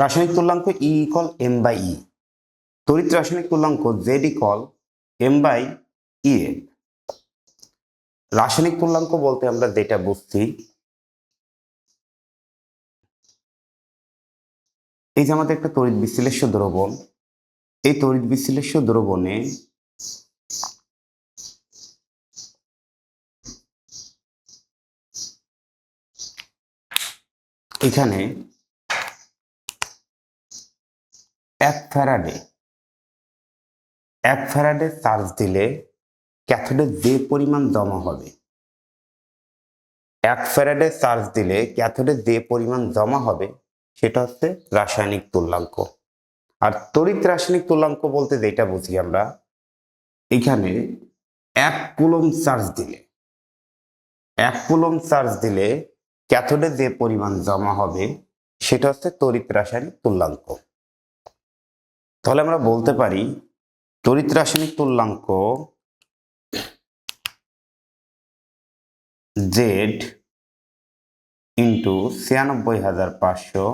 রাসায়নিক তুল্যাঙ্ক E equal M by E তড়িৎ রাসায়নিক তুল্যাঙ্ক Z equal M by E F রাসায়নিক তুল্যাঙ্ক বলতে আমরা যেটা বুঝছি, এই যে আমাদের একটা তড়িৎ বিশ্লেষ্য দ্রবণ, এই তড়িৎ বিশ্লেষ্য দ্রবণে এখানে এক ফ্যারাডে এক ফ্যারাডে চার্জ দিলে ক্যাথোডে যে পরিমাণ জমা হবে। এক ফ্যারাডে চার্জ দিলে ক্যাথোডে যে পরিমাণ জমা হবে, সেটা হচ্ছে রাসায়নিক তুল্যাঙ্ক। আর তড়িৎ রাসায়নিক তুল্যাঙ্ক বলতে যেটা বুঝি আমরা, এখানে এক কুলম চার্জ দিলে, এক কুলম চার্জ দিলে ক্যাথোডে যে পরিমাণ জমা হবে, সেটা হচ্ছে তড়িৎ রাসায়নিক তুল্যাঙ্ক। তাহলে আমরা বলতে পারি তড়িৎ রাসায়নিক তুল্যাঙ্ক জেড ইন্টু ছিয়ানব্বই হাজার পাঁচশো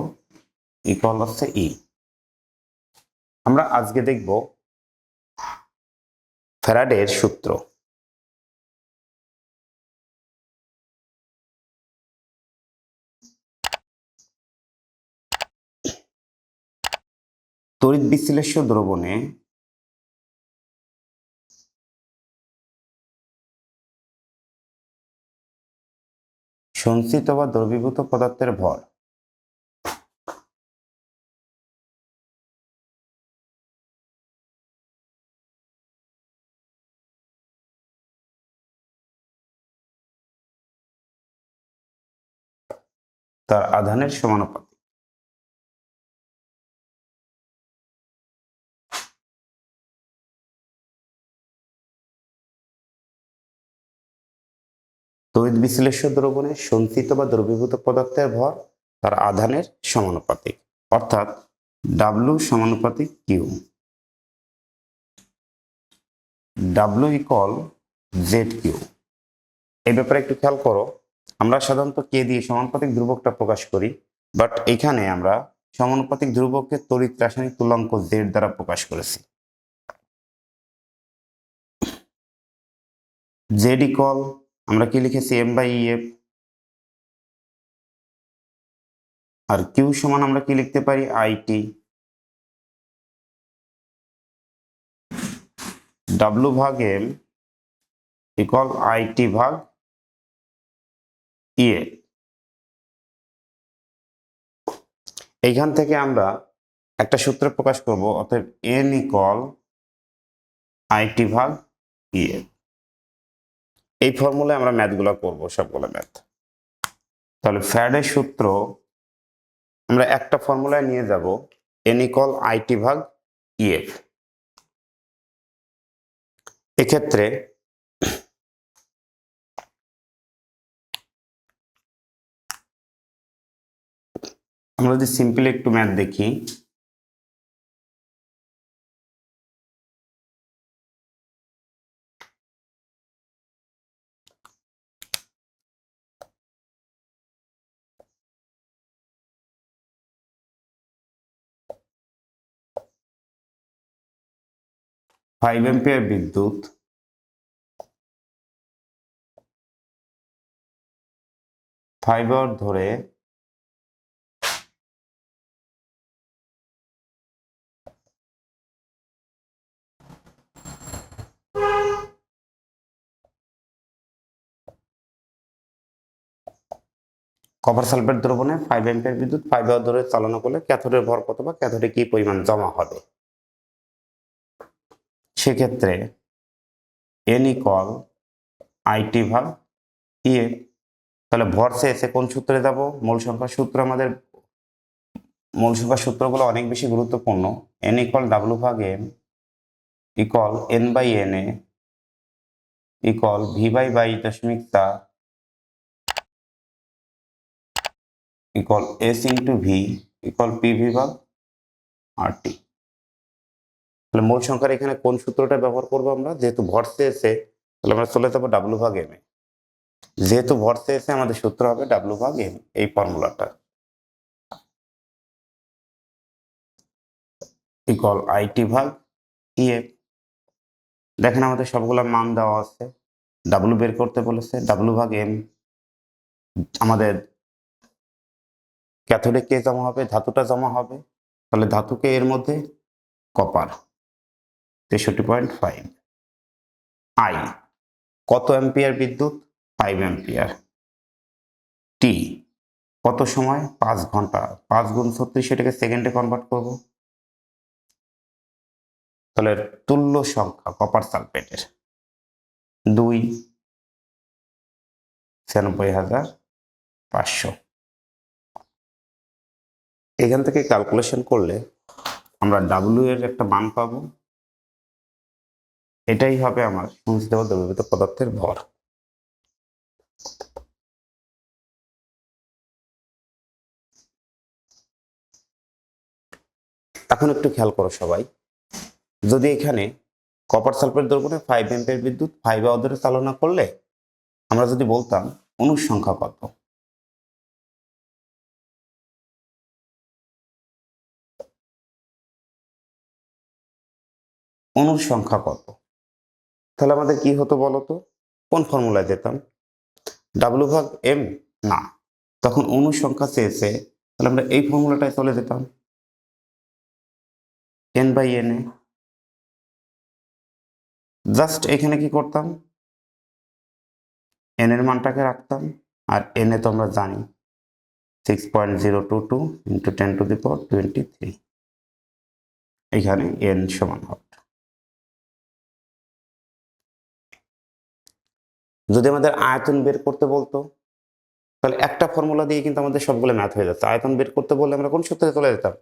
ইকুয়াল হচ্ছে ই আমরা আজকে দেখব ফ্যারাডের সূত্র। তড়িৎ বিশ্লেষ্য দ্রবণে সঞ্চিত বা দ্রবীভূত পদার্থের ভর। তার আধানের সমানুপাতিক তড়িৎ বিশ্লেষ্য দ্রবণে সঞ্চিত বা দ্রবীভূত পদার্থের ভর তার আধানের সমানুপাতিক, অর্থাৎ ডাব্লু সমানুপাতিক Q W equal Z Q এই ব্যাপারে একটু খেয়াল করো। আমরা সাধারণত কে দিয়ে সমানুপাতিক ধ্রুবকটা প্রকাশ করি বাট এখানে আমরা সমানুপাতিক ধ্রুবককে তড়িৎ রাসায়নিক তুল্যাঙ্ক জেড দ্বারা প্রকাশ করেছি। জেড ইকল আমরা কি লিখেছি এম বাই এফ আর কিউ সমান আমরা কি লিখতে পারি? আইটি ডাব্লু ভাগ এম ইকল আইটি ভাগ ইয়ে এইখান থেকে আমরা একটা সূত্র প্রকাশ করব, অতএব এন ইকল আইটি ভাগ ইয়ে এই ফর্মুলায় আমরা ম্যাথগুলো করব, সবগুলো ম্যাথ তাহলে ফ্যাডের সূত্র আমরা একটা ফর্মুলায় নিয়ে যাব এন ইকল আইটি ভাগ ইএফ এক্ষেত্রে আমরা যদি সিম্পল একটু ম্যাথ দেখি ফাইভ এম্পিয়ার বিদ্যুৎ। আওয়ার ধরে কপার সালফেট দ্রবণে ফাইভ এম্পিয়ার বিদ্যুৎ ফাইভ ধরে চালনা করলে ক্যাথোডের ভর কত বা ক্যাথোডে কি পরিমাণ জমা হবে? সেক্ষেত্রে এন ইকল আইটি ভাগ ইয়ে তাহলে ভর শেষে কোন সূত্রে যাব? মূল সংখ্যার সূত্র আমাদের মূল সংখ্যার সূত্রগুলো অনেক বেশি গুরুত্বপূর্ণ। এন ইকল ডাব্লু ভাগ M equal N by N A equal V by by দশমিক চার equal S into V equal P V ভাগ আর টি তাহলে মূল সংখ্যার এখানে কোন সূত্রটা ব্যবহার করব আমরা? যেহেতু ভরসে এসে তাহলে আমরা চলে যাব ডাব্লু ভাগ এম এ যেহেতু ভরসে এসে আমাদের সূত্র হবে ডাব্লু ভাগ এম এই ফর্মুলাটা। ইকুয়াল আইটি ভাগ ইএফ দেখেন আমাদের সবগুলো মান দেওয়া আছে। ডাব্লু বের করতে বলেছে। ডাব্লু ভাগ এম আমাদের ক্যাথোডে কে জমা হবে? ধাতুটা জমা হবে। তাহলে ধাতুকে এর মধ্যে কপার তেষট্টি পয়েন্ট ফাইভ আই কত অ্যাম্পিয়ার বিদ্যুৎ? Five ampere. টি কত সময়? পাঁচ ঘণ্টা। পাঁচ গুণ ছত্রিশ এটাকে সেকেন্ডে কনভার্ট করব। তাহলে তুল্য সংখ্যা কপার সালফেটের দুই, ছিয়ানব্বই হাজার পাঁচশো। এখান থেকে ক্যালকুলেশন করলে আমরা ডাব্লিউ এর একটা মান পাবো। এটাই হবে আমার সংশ্লিষ্ট দ্রবীভূত পদার্থের ভর। এখন একটু খেয়াল করো সবাই। যদি এখানে কপার সালফেট দ্রবণে ফাইভ এম্পের বিদ্যুৎ ফাইভ আওয়ারে চালনা করলে, আমরা যদি বলতাম অনুর সংখ্যা কত? অনুর সংখ্যা কত? তাহলে আমাদের কি হতো বলতো? কোন ফর্মুলায় যেতাম? ডাব্লু ভাগ এম না। তখন অনুর সংখ্যা চেয়েছে তাহলে আমরা এই ফর্মুলাটায় চলে যেতাম। N by N A just এখানে কি করতাম? এন এর মানটাকে রাখতাম আর এন এ তো আমরা জানি। Six point zero two two into ten to the power twenty three এখানে এন সমান হবে। যদি আমাদের আয়তন বের করতে বলতো, তাহলে একটা ফর্মুলা দিয়ে কিন্তু আমাদের সবগুলো ম্যাথ হয়ে যেত। আয়তন বের করতে বললে আমরা কোন সূত্রে চলে যেতাম?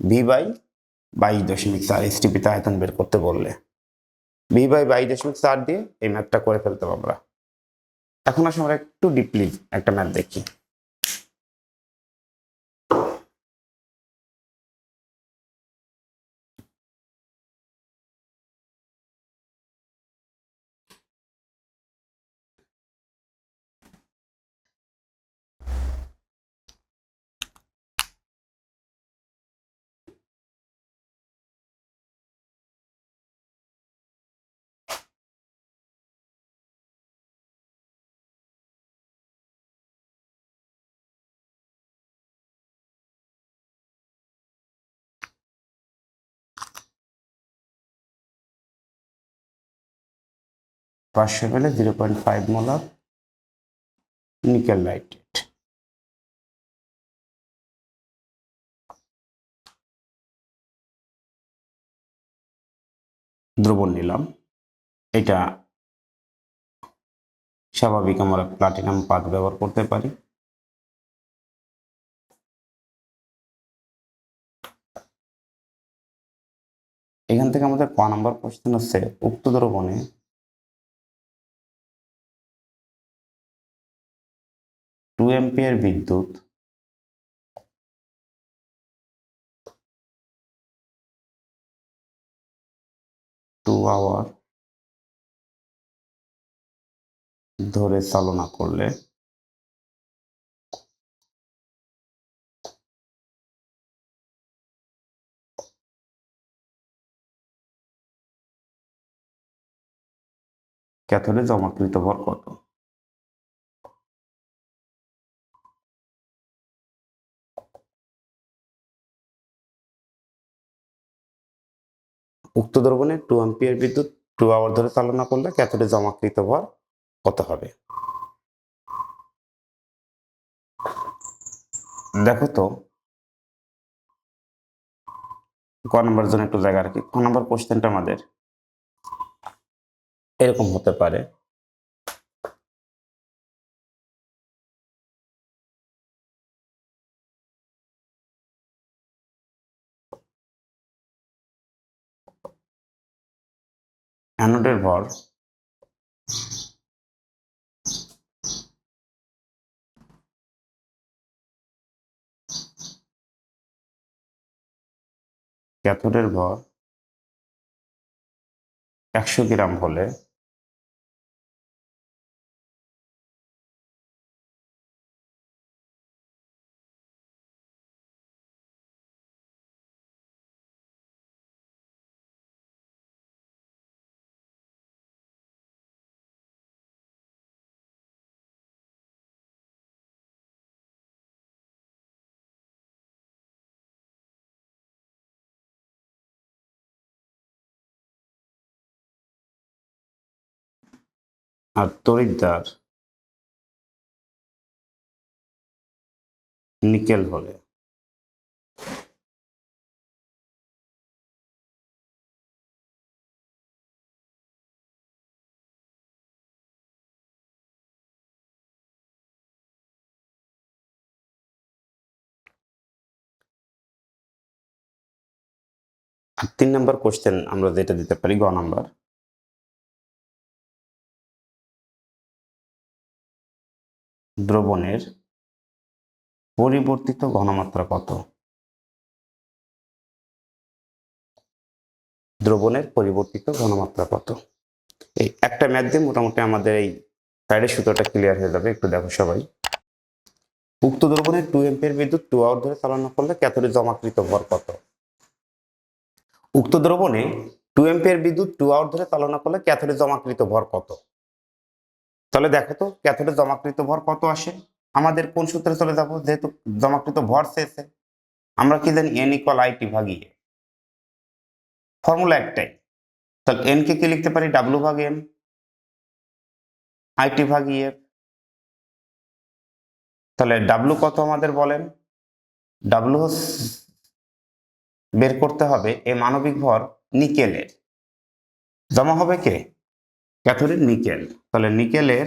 ভি বাই বাইশ দশমিক চার এসটিপিতে আয়তন বের করতে বললে। ভি বাই বাইশ দশমিক চার দিয়ে এই ম্যাথটা করে ফেলতাম আমরা। এখন আসলে আমরা একটু ডিপলি একটা ম্যাথ দেখি। পাঁচশো পেলে zero point five molar nickel nitrate দ্রবণ নিলাম। এটা স্বাভাবিক আমরা প্লাটিনাম পাত ব্যবহার করতে পারি। এখান থেকে আমাদের ক নম্বর কোশ্চেন হচ্ছে, উক্ত দ্রবণে টু এম্পিয়ার বিদ্যুৎ। টু আওয়ার ধরে চালনা করলে। ক্যাথোডে জমাকৃত ভর কত উক্ত দ্রবণে টু অ্যাম্পিয়ার বিদ্যুৎ টু আওয়ার ধরে চালনা করলে ক্যাথোডে জমাকৃত ভর কত হবে। দেখো তো, ক নম্বর জন্য একটু জায়গা রাখি। ক নম্বর কোশ্চেনটা আমাদের এরকম হতে পারে। অ্যানোডের ভর ক্যাথোডের ভর একশো গ্রাম হলে আর তড়িৎদ্বার নিকেল হলে তিন নম্বর কোশ্চেন আমরা যেটা দিতে পারি গ নাম্বার। দ্রবণের পরিবর্তিত ঘনমাত্রা কত? দ্রবণের পরিবর্তিত ঘনমাত্রা কত? এই একটা ম্যাথ দিয়ে মোটামুটি আমাদের এই সাইডের সূত্রটা ক্লিয়ার হয়ে যাবে, একটু দেখো সবাই। উক্ত দ্রবণের টু এম্পিয়ার বিদ্যুৎ টু আওয়ার ধরে চালনা করলে ক্যাথোডে জমাকৃত ভর কত? উক্ত দ্রবণে টু এম্পিয়ার বিদ্যুৎ টু আওয়ার ধরে চালনা করলে ক্যাথোডে জমাকৃত ভর কত? তাহলে দেখো তো ক্যাথোডে জমাকৃত ভর কত আসে? আমাদের কোন সূত্রে চলে যাব? যেহেতু জমাকৃত ভর শেষে, আমরা কি জানি এন ইকুয়াল আইটি ভাগিয়ে ফর্মুলা একটাই। তাহলে এন কে কি লিখতে পারি? ডাব্লু ভাগ এম আইটি ভাগ এফ তাহলে ডাব্লু কত আমাদের বলেন? ডাব্লু বের করতে হবে এই মানবিক ভর নিকেলের। জমা হবে কে? Cathodic nickel. তাহলে নিকেলের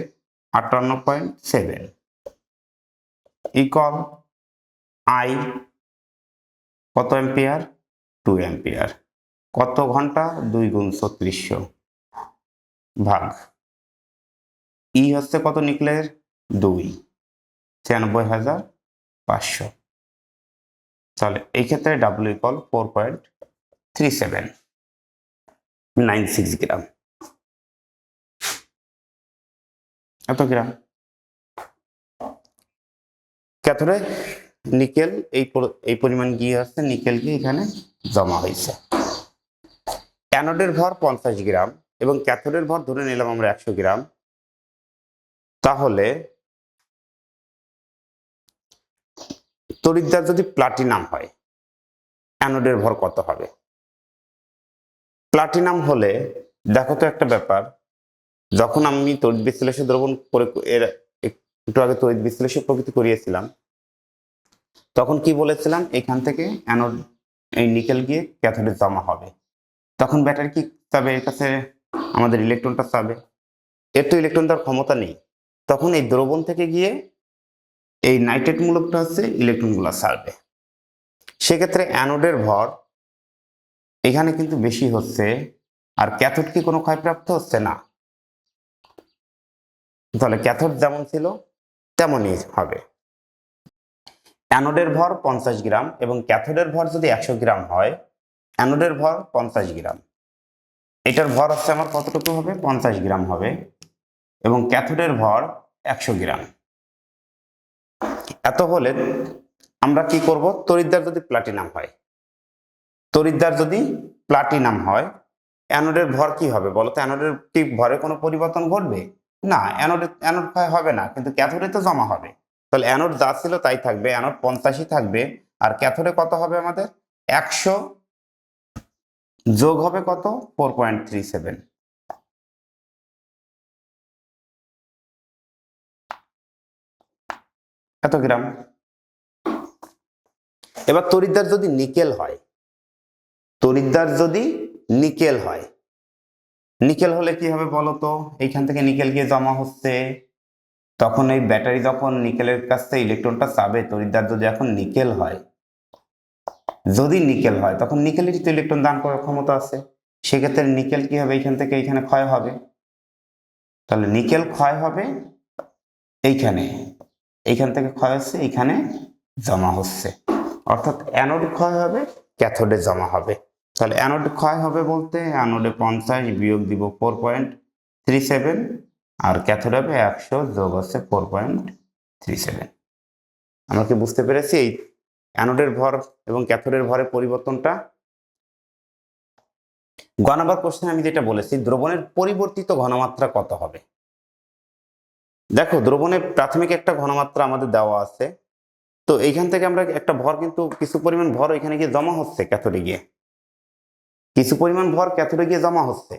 আটান্ন পয়েন্ট সেভেন। ইকল আই কত এম্পিয়ার টু এম্পিয়ার কত ঘণ্টা? দুই গুণ ছত্রিশশো ভাগ। ই হচ্ছে কত নিকলের? দুই। ছিয়ানব্বই হাজার পাঁচশো। তাহলে এই ক্ষেত্রে W equal four point three seven nine six gram এত গ্রাম? ক্যাথোডে নিকেল, এই এই পরিমাণ গিয়ে আসছে নিকেল গিয়ে এখানে জমা হয়েছে। অ্যানোডের ভর পঞ্চাশ গ্রাম এবং ক্যাথোডের ভর ধরে নিলাম আমরা একশো গ্রাম। তাহলে তড়িৎদ্বার যদি প্লাটিনাম হয়, অ্যানোডের ভর কত হবে? প্লাটিনাম হলে, দেখো তো একটা ব্যাপার যখন আমি তড়িৎ বিশ্লেষণ দ্রবণ করে এর একটু আগে তড়িৎ বিশ্লেষণ প্রকৃতি করিয়েছিলাম, তখন কি বলেছিলাম? এখান থেকে অ্যানোড এই নিকেল গিয়ে ক্যাথোডে জমা হবে। তখন ব্যাটারি কি চাবে? এর কাছে আমাদের ইলেকট্রনটা চাবে। এর তো ইলেকট্রন দেওয়ার ক্ষমতা নেই। তখন এই দ্রবণ থেকে গিয়ে এই নাইট্রেট মূলকটা হচ্ছে ইলেকট্রনগুলো ছাড়বে। সেক্ষেত্রে অ্যানোডের ভর এখানে কিন্তু বেশি হচ্ছে, আর ক্যাথোড কি কোনো ক্ষয়প্রাপ্ত হচ্ছে না। তাহলে ক্যাথোড যেমন ছিল, তেমনই হবে। অ্যানোডের ভর পঞ্চাশ গ্রাম এবং ক্যাথোডের ভর যদি একশো গ্রাম হয়, অ্যানোডের ভর পঞ্চাশ গ্রাম। এটার ভর হচ্ছে আমার কতটুকু হবে? পঞ্চাশ গ্রাম হবে এবং ক্যাথোডের ভর একশো গ্রাম। এত হলে আমরা কি করব? তরিদ্দার যদি প্লাটিনাম হয়, তরিদ্দার যদি প্লাটিনাম হয়, অ্যানোডের ভর কি হবে বলো তো? অ্যানোডের কি ভরে কোনো পরিবর্তন ঘটবে? না অ্যানোডে অ্যানোড ক্ষয় হবে না, কিন্তু ক্যাথোডে তো জমা হবে। তাহলে অ্যানোড যা ছিল তাই থাকবে অ্যানোড পঞ্চাশই থাকবে, আর ক্যাথোডে কত হবে আমাদের? একশো যোগ হবে কত? ফোর পয়েন্ট থ্রি সেভেন এত গ্রাম। এবার তরিদ্দার যদি নিকেল হয় তরিদ্দার যদি নিকেল হয় নিকেল হলে কি হবে বলো তো? এইখান থেকে নিকেল গিয়ে জমা হচ্ছে। তখন এই ব্যাটারি যখন নিকেলের কাছ থেকে ইলেকট্রনটা চাবে, তরিদ্দার যদি এখন নিকেল হয়, যদি নিকেল হয়, তখন নিকেলেরই তো ইলেকট্রন দান করার ক্ষমতা আছে। সেক্ষেত্রে নিকেল কি হবে? এইখান থেকে এইখানে ক্ষয় হবে। তাহলে নিকেল ক্ষয় হবে এইখানে। এইখান থেকে ক্ষয় হচ্ছে, এইখানে জমা হচ্ছে। অর্থাৎ অ্যানোড ক্ষয় হবে ক্যাথোডে জমা হবে। তাহলে অ্যানোড ক্ষয় হবে বলতে অ্যানোডে পঞ্চাশ বিয়োগ দিব ফোর পয়েন্ট থ্রি সেভেন আর ক্যাথোড হবে একশো যোগ হচ্ছে ফোর পয়েন্ট থ্রি সেভেন আমরা কি বুঝতে পেরেছি এই অ্যানোডের ভর এবং ক্যাথোডের ভরের পরিবর্তনটা? গ নাম্বার কোশ্চেন আমি যেটা বলেছি, দ্রবণের পরিবর্তিত ঘনমাত্রা কত হবে? দেখো দ্রবণের প্রাথমিক একটা ঘনমাত্রা আমাদের দেওয়া আছে। তো এইখান থেকে আমরা একটা ভর কিন্তু কিছু পরিমাণ ভর এখানে গিয়ে জমা হচ্ছে ক্যাথোডে গিয়ে। কিছু পরিমাণ ভর ক্যাথোডে গিয়ে জমা হচ্ছে।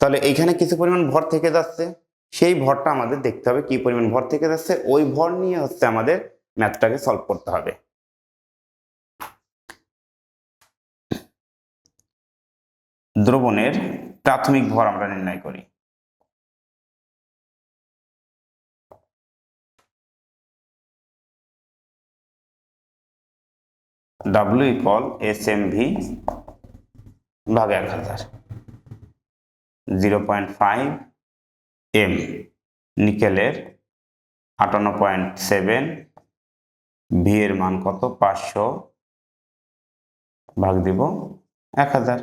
তাহলে এইখানে কিছু পরিমাণ ভর থেকে যাচ্ছে, সেই ভরটা আমাদের দেখতে হবে কি পরিমাণ ভর থেকে যাচ্ছে, ওই ভর নিয়ে হচ্ছে আমাদের ম্যাথটাকে সলভ করতে হবে। দ্রবণের প্রাথমিক ভর আমরা নির্ণয় করি। W equal S M V ভাগ এক হাজার। জিরো পয়েন্ট ফাইভ এম নিকেলের আটান্ন পয়েন্ট সেভেন ভি এর মান কত? পাঁচশো ভাগ দিব এক হাজার।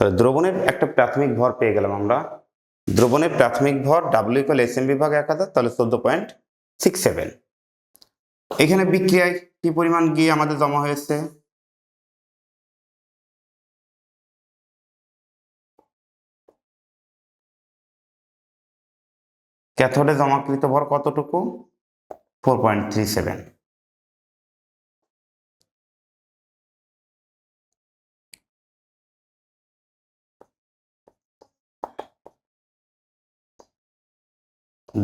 দ্রবণের একটা প্রাথমিক ভর পেয়ে গেলাম আমরা। দ্রবণের প্রাথমিক ভর ডাব্লিউ ইকুয়াল এস এম বিভাগ এক হাজার, তাহলে চোদ্দ পয়েন্ট সিক্স সেভেন এখানে বিক্রিয়ায় কি পরিমাণ গিয়ে আমাদের জমা হয়েছে? ক্যাথোডে জমাকৃত ভর কতটুকু? ফোর পয়েন্ট থ্রি সেভেন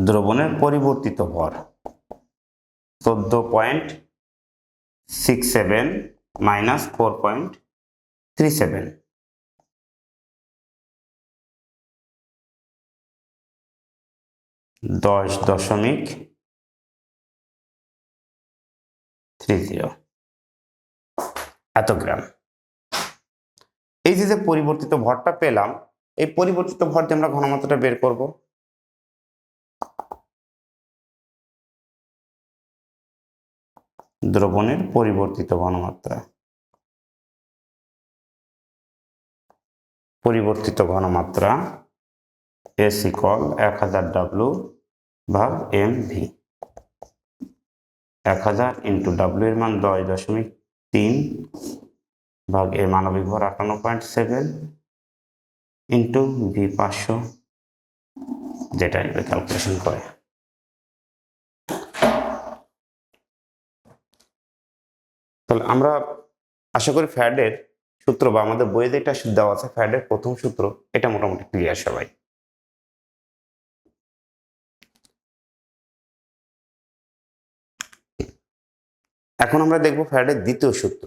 দ্রবণের পরিবর্তিত ভর। চোদ্দ point six seven minus four point three seven দশ দশমিক থ্রি জিরো এত গ্রাম। এই যে যে পরিবর্তিত ভরটা পেলাম, এই পরিবর্তিত ভর দিয়ে আমরা ঘনমাত্রাটা বের করব। দ্রবণের পরিবর্তিত ঘনমাত্রা। পরিবর্তিত ঘনমাত্রা এস ইকল এক হাজার ডাব্লু ভাগ এম ভি এক হাজার ইন্টু ডাব্লু এর মান দশ দশমিক তিন ভাগ এর মানবিক ভর আটান্ন পয়েন্ট সেভেন ইন্টু ভি পাঁচশো, যেটা ক্যালকুলেশন করে তাহলে আমরা আশা করি ফ্যাডের সূত্র বা আমাদের বইয়ে যেটা দেওয়া আছে, ফ্যাডের প্রথম সূত্র, এটা মোটামুটি ক্লিয়ার সবাই। এখন আমরা দেখব ফ্যাডের দ্বিতীয় সূত্র।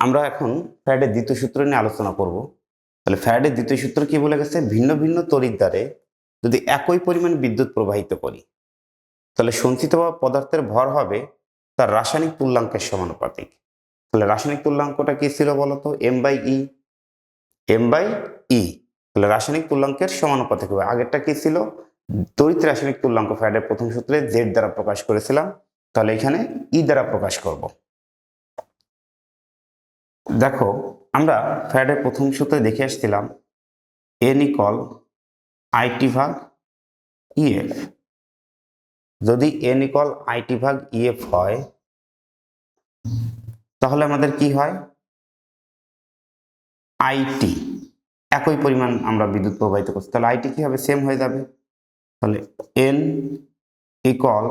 আমরা এখন ফ্যাডের দ্বিতীয় সূত্র নিয়ে আলোচনা করব। তাহলে ফ্যাডের দ্বিতীয় সূত্র কি বলে গেছে? ভিন্ন ভিন্ন তড়িৎ দ্বারে যদি একই পরিমাণ বিদ্যুৎ প্রবাহিত করি, তাহলে সঞ্চিত পদার্থের ভর হবে তার রাসায়নিক তুল্যাঙ্কের সমানুপাতিক। তাহলে রাসায়নিক তুল্যাঙ্কটা কি ছিল বলতো? M by E M by E তাহলে রাসায়নিক তুল্যাঙ্কের সমানুপাতিক হবে। আগেরটা কি ছিল? তড়িৎ রাসায়নিক তুল্যাঙ্ক ফ্যাডের প্রথম সূত্রে জেড দ্বারা প্রকাশ করেছিলাম। তাহলে এখানে ই দ্বারা প্রকাশ করব। দেখো আমরা ফ্যাডের প্রথম সূত্রে দেখে আসছিলাম এন ইকল আইটি ভাগ ইএফ যদি এন ইকল আইটি ভাগ ইএফ হয়, তাহলে আমাদের কি হয়? আইটি একই পরিমাণ আমরা বিদ্যুৎ প্রবাহিত করছি। তাহলে আইটি কি হবে? সেম হয়ে যাবে। তাহলে এন ইকল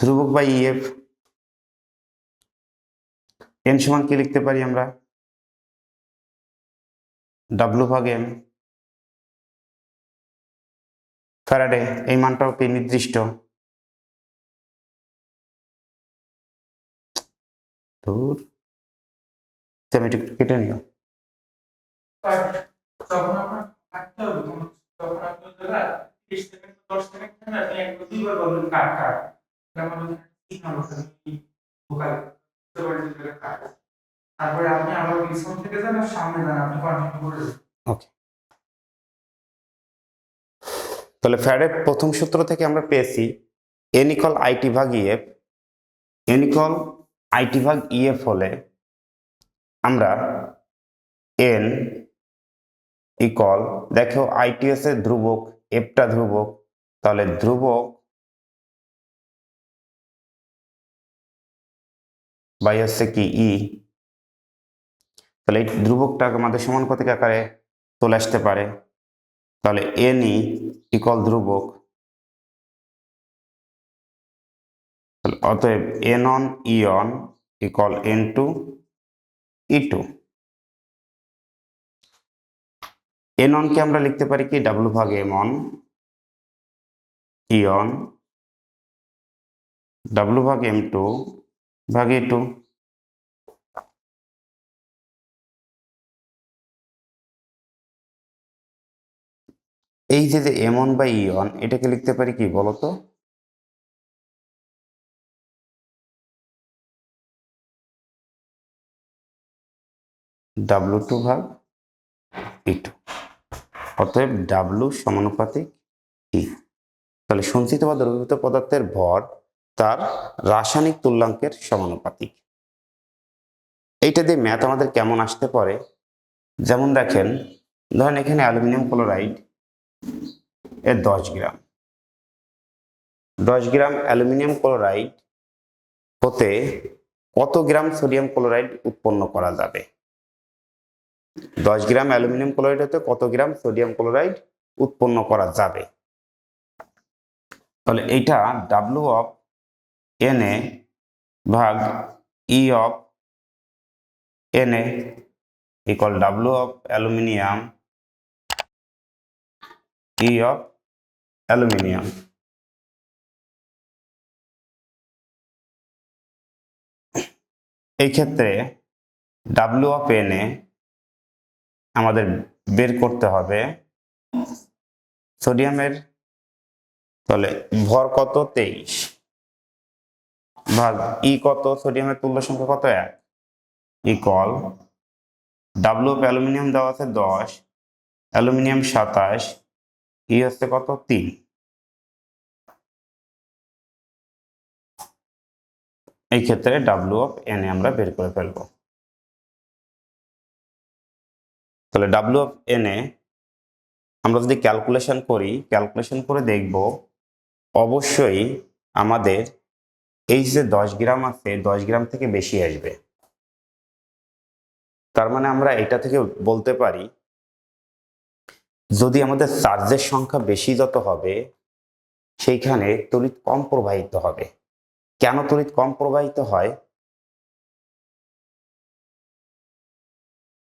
ধ্রুবক বাই ইএফ এন সমান কি লিখতে পারি আমরা? ডাব্লু ভাগ এম ফ্যারাডে, এই মানটাও কি নির্দিষ্ট? সেমিটিক কেটে নিও যান তাহলে ফ্যারের প্রথম সূত্র থেকে আমরা পেয়েছি এন ইকল আইটি ভাগ ইএফ এন ইকল আইটি ভাগ ইএফ হলে আমরা এন ইকল দেখো আইটিএস এর ধ্রুবক এফটা ধ্রুবক, তাহলে ধ্রুবক বাই হচ্ছে কি ই। তাহলে এই ধ্রুবকটাকে আমাদের সমানুপাতিক আকারে চলে আসতে পারে। তাহলে এন ই ইকল ধ্রুবক। অতএব N on E on equal N two E two N অনকে আমরা লিখতে পারি কি? ডাব্লু ভাগ M on E on W ভাগ এম টু ভাগ টু এই যে যে M on by E on এটাকে লিখতে পারি কি বলতো? ডাব্লু টু ভাগ ই টু অতএব ডাব্লু সমানুপাতিক ই তাহলে সঞ্চিত বা দ্রবীভূত পদার্থের ভর তার রাসায়নিক তুল্যাঙ্কের সমানুপাতিক। এইটা দিয়ে ম্যাথ আমাদের কেমন আসতে পারে? যেমন দেখেন, ধরেন এখানে অ্যালুমিনিয়াম ক্লোরাইড এর দশ গ্রাম। দশ গ্রাম অ্যালুমিনিয়াম ক্লোরাইড হতে কত গ্রাম সোডিয়াম ক্লোরাইড উৎপন্ন করা যাবে? দশ গ্রাম অ্যালুমিনিয়াম ক্লোরাইড হতে কত গ্রাম সোডিয়াম ক্লোরাইড উৎপন্ন করা যাবে? তাহলে এইটা ডাব্লু অফ এন এ ভাগ E of N A equal W of aluminium E of aluminium এই ক্ষেত্রে ডাব্লু অফ এন এ আমাদের বের করতে হবে সোডিয়ামের, তাহলে ভর কত? তেইশ। ভাগ ই কত? সোডিয়ামের তুল্য সংখ্যা কত? এক। ইকল ডাব্লু অ্যালুমিনিয়াম দেওয়া আছে দশ, অ্যালুমিনিয়াম সাতাশ ই হচ্ছে কত? তিন। এই ক্ষেত্রে ডাব্লু অফ এন এ আমরা বের করে ফেলব। তাহলে ডাব্লু অফ এন এ আমরা যদি ক্যালকুলেশন করি ক্যালকুলেশন করে দেখব, অবশ্যই আমাদের এই যে দশ গ্রাম আছে, দশ গ্রাম থেকে বেশি আসবে। তার মানে আমরা এটা থেকে বলতে পারি, যদি আমাদের চার্জের সংখ্যা বেশি যত হবে, সেইখানে তড়িৎ কম প্রবাহিত হবে। কেন তড়িৎ কম প্রবাহিত হয়?